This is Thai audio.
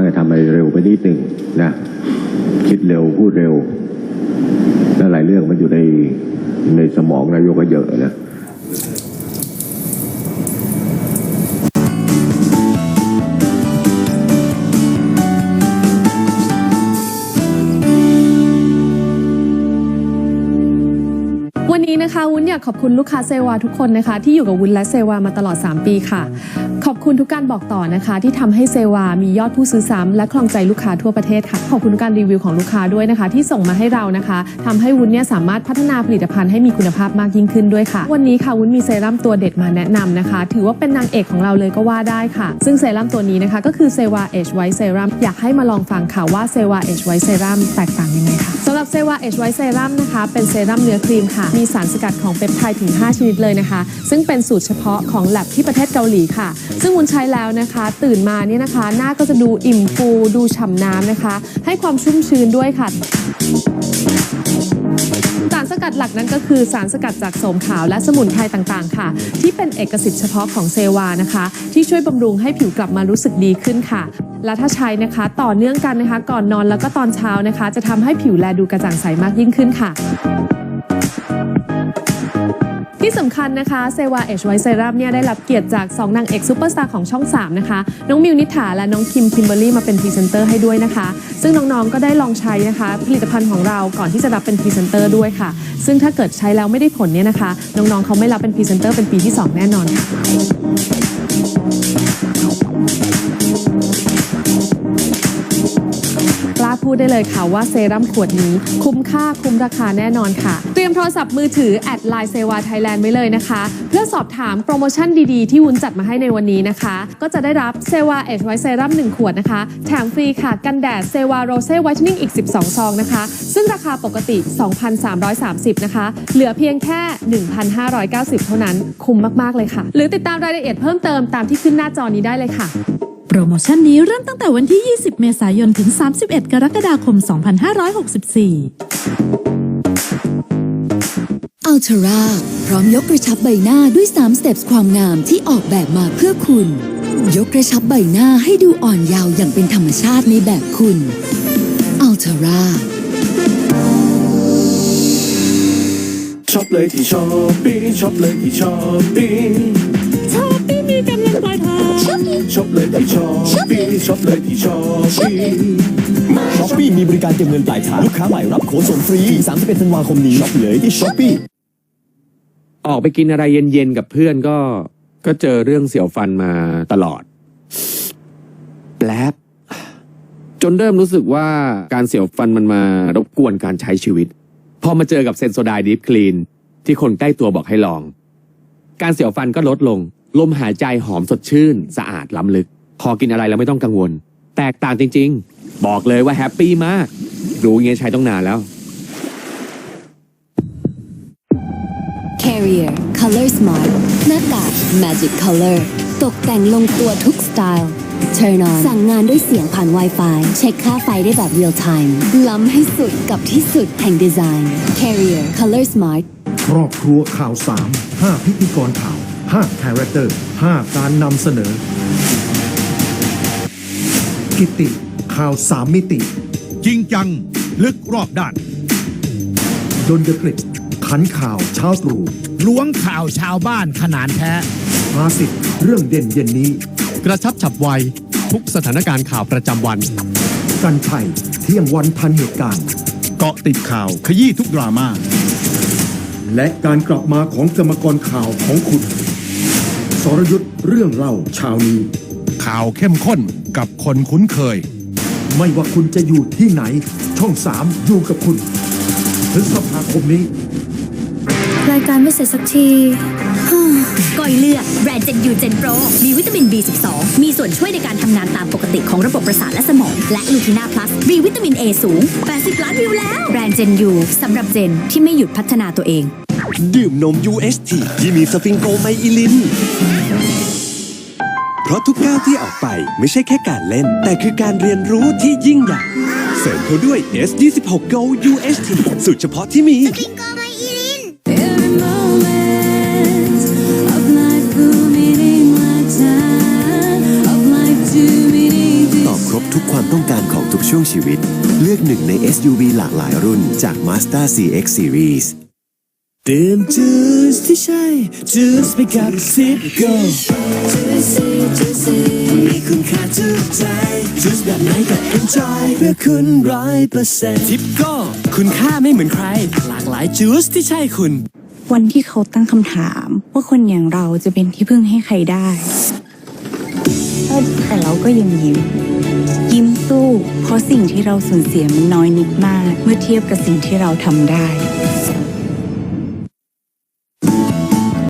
าจะทำอะไรเร็วไปนิดหนึ่งนะคิดเร็วพูดเร็วและหลายเรื่องมันอยู่ในในสมองนายกก็เยอะนะ วันนี้นะคะวุ้นอยากขอบคุณลูกค้าเซวาทุกคนนะคะ ที่อยู่กับวุ้นและเซวามาตลอด 3 ปีค่ะ ขอบคุณทุกการบอกต่อนะคะ ที่ทำให้เซวามียอดผู้ซื้อซ้ำและคลองใจลูกค้าทั่วประเทศค่ะ ขอบคุณทุกการรีวิวของลูกค้าด้วยนะคะ ที่ส่งมาให้เรานะคะทำให้วุ้นเนี่ยสามารถพัฒนาผลิตภัณฑ์ให้มีคุณภาพมากยิ่งขึ้นด้วยค่ะ วันนี้ค่ะวุ้นมีเซรั่มตัวเด็ดมาแนะนำนะคะ ถือว่าเป็นนางเอกของเราเลยก็ว่าได้ค่ะ ซึ่งเซรั่มตัวนี้นะคะก็คือเซวาเอชไวท์เซรั่มอยากให้มาลองฟังค่ะว่าเซวาเอชไวท์เซรั่มแตกต่างยังไงค่ะสำหรับเซวาเอชไวท์เซรั่มนะคะเป็นเซรั่มเนื้อครีมค่ะมีสารสกัดของเปปไทด์ถึง 5 ชนิดเลยนะคะ ซึ่งเป็นสูตรเฉพาะของแลบที่ประเทศเกาหลีค่ะ ซึ่งวุ้นใช้แล้วนะคะ ตื่นมาเนี่ยนะคะ หน้าก็จะดูอิ่มฟูดูฉ่ำน้ำนะคะ ให้ความชุ่มชื้นด้วยค่ะสารสกัดหลักนั้นก็คือสารสกัดจากโสมขาวและสมุนไพรต่างๆ ค่ะ ที่เป็นเอกสิทธิ์เฉพาะของเซวานะคะ ที่ช่วยบำรุงให้ผิวกลับมารู้สึกดีขึ้นค่ะ และถ้าใช้นะคะต่อเนื่องกันนะคะ ก่อนนอนแล้วก็ตอนเช้านะคะ จะทำให้ผิวแลดูกระจ่างใสมากยิ่งขึ้นค่ะ ที่สำคัญนะคะเซวาเอชไวเซรัมเนี่ยได้รับเกียรติจาก 2นางเอกซูเปอร์สตาร์ของช่อง 3 นะคะ น้องมิวนิษฐาและน้องคิมคิมเบอร์รี่มาเป็นพรีเซนเตอร์ให้ด้วยนะคะ ซึ่งน้องๆก็ได้ลองใช้นะคะ ผลิตภัณฑ์ของเราก่อนที่จะรับเป็นพรีเซนเตอร์ด้วยค่ะ ซึ่งถ้าเกิดใช้แล้วไม่ได้ผลเนี่ยนะคะ น้องๆเขาไม่รับเป็นพรีเซนเตอร์เป็นปีที่ 2 แน่นอนค่ะ พูดได้เลยค่ะว่าเซรั่มขวดนี้ คุ้มค่าคุ้มราคาแน่นอนค่ะ เตรียมโทรศัพท์มือถือแอดไลน์เซวาไทยแลนด์ไว้เลยนะคะ เพื่อสอบถามโปรโมชั่นดีๆ ที่วุ้นจัดมาให้ในวันนี้นะคะ ก็จะได้รับเซวาเอชไวเซรั่ม1ขวดนะคะ แถมฟรีค่ะ กันแดดเซวาโรเซ่ไวท์นิ่งอีก 12 ซองนะคะ ซึ่งราคาปกติ 2,330 นะคะ เหลือเพียงแค่ 1,590 เท่านั้น คุ้มมากๆเลยค่ะ หรือติดตามรายละเอียดเพิ่มเติมตามที่ขึ้นหน้าจอนี้ได้เลยค่ะ โปรโมชั่นนี้เริ่มตั้งแต่วันที่ 20 เมษายน ถึง 31 กรกฎาคม 2564 อัลเทราพร้อมยกกระชับใบหน้าด้วย 3 สเต็ปความงามที่ออกแบบมาเพื่อคุณ ยกกระชับใบหน้าให้ดูอ่อนเยาว์อย่างเป็นธรรมชาติในแบบคุณอัลเทราช็อปเลยที่ช้อปปี้ช็อปเลยที่ช้อปปี้ช้อป ช็อปเลยที่ช้อปปี้ช็อปเลยที่ช้อปปี้ช้อปปี้มีบริการเก็บเงินปลายทางลูกค้าใหม่รับโค้ดส่งฟรีถึง31ธันวาคมนี้ช็อปเลยที่ช้อปปี้ออกไปกินอะไรเย็นๆกับเพื่อนก็ก็เจอเรื่องเสียวฟันมาตลอด แปลบจนเริ่มรู้สึกว่าการเสียวฟันมันมารบกวนการใช้ชีวิต พอมาเจอกับเซนโซไดดีฟคลีนที่คนใกล้ตัวบอกให้ลอง การเสียวฟันก็ลดลง ลมหายใจหอมสดชื่น สะอาดล้ำลึก พอกินอะไรแล้วไม่ต้องกังวล แตกต่างจริง ๆ บอกเลยว่าแฮปปี้มาก รู้อย่างเงี้ยใช้ต้องนานแล้ว Carrier Color Smart หน้ากาก Magic Color ตกแต่งลงตัวทุกสไตล์ Turn on สั่งงานด้วยเสียงผ่าน Wi-Fi เช็คค่าไฟได้แบบ Real Time ล้ำให้สุดกับที่สุดแห่งดีไซน์ Carrier Color Smart ครอบครัวข่าวสามห้าพิธีกรข่าว ห้าคาแรคเตอร์ห้าการนำเสนอ กิติ ข่าวสามมิติ จริงจัง ลึกรอบด้านดนยกฤษขันข่าวเช้าตรู่ล้วงข่าวชาวบ้านขนานแท้ภาสิทธิ์เรื่องเด่นเย็นนี้ กระชับฉับไว ทุกสถานการณ์ข่าวประจำวัน กันชัยเที่ยงวันทันเหตุการณ์เกาะติดข่าวขยี้ทุกดราม่าและการกลับมาของกรรมกรข่าวของคุณ สรยุทธ์เรื่องเล่าเช้านี้ ข่าวเข้มข้นกับคนคุ้นเคย ไม่ว่าคุณจะอยู่ที่ไหน ช่องสามอยู่กับคุณพฤษภาคมนี้ รายการไม่เสร็จสักทีก้อยเลือดแบรนด์เจนยูเจนโปรมีวิตามิน B12 มีส่วนช่วยในการทำงานตามปกติของระบบประสาทและสมอง และลูทินาพลัสมีวิตามิน A สูง 80 ล้านวิวแล้ว แบรนด์เจนยูสำหรับเจนที่ไม่หยุดพัฒนาตัวเอง ดื่มนม UHT ที่มีสฟิงโกไมอิลิน เพราะทุกก้าวที่ออกไปไม่ใช่แค่การเล่น แต่คือการเรียนรู้ที่ยิ่งใหญ่เสริมเขาด้วย S26 Go UHT สูตรเฉพาะที่มี Every moment of life, booming in my time of life to meaning ต่อครบทุกความต้องการของทุกช่วงชีวิต เลือกหนึ่งใน SUV หลากหลายรุ่นจาก Mazda CX Series ดื่มจูสที่ใช่จูสไปกับซิปโก้มีคุณค่าทุกใจจูสแบบไหนก็ enjoy เพื่อคุณร้อยเปอร์เซ็นต์ทิปโก้คุณค่าไม่เหมือนใคร หลากหลายจูสที่ใช่คุณ วันที่เขาตั้งคำถาม ว่าคนอย่างเราจะเป็นที่พึ่งให้ใครได้เออแต่เราก็ยังยิ้ม ยิ้มสู้ เพราะสิ่งที่เราสูญเสียมันน้อยนิดมาก เมื่อเทียบกับสิ่งที่เราทำได้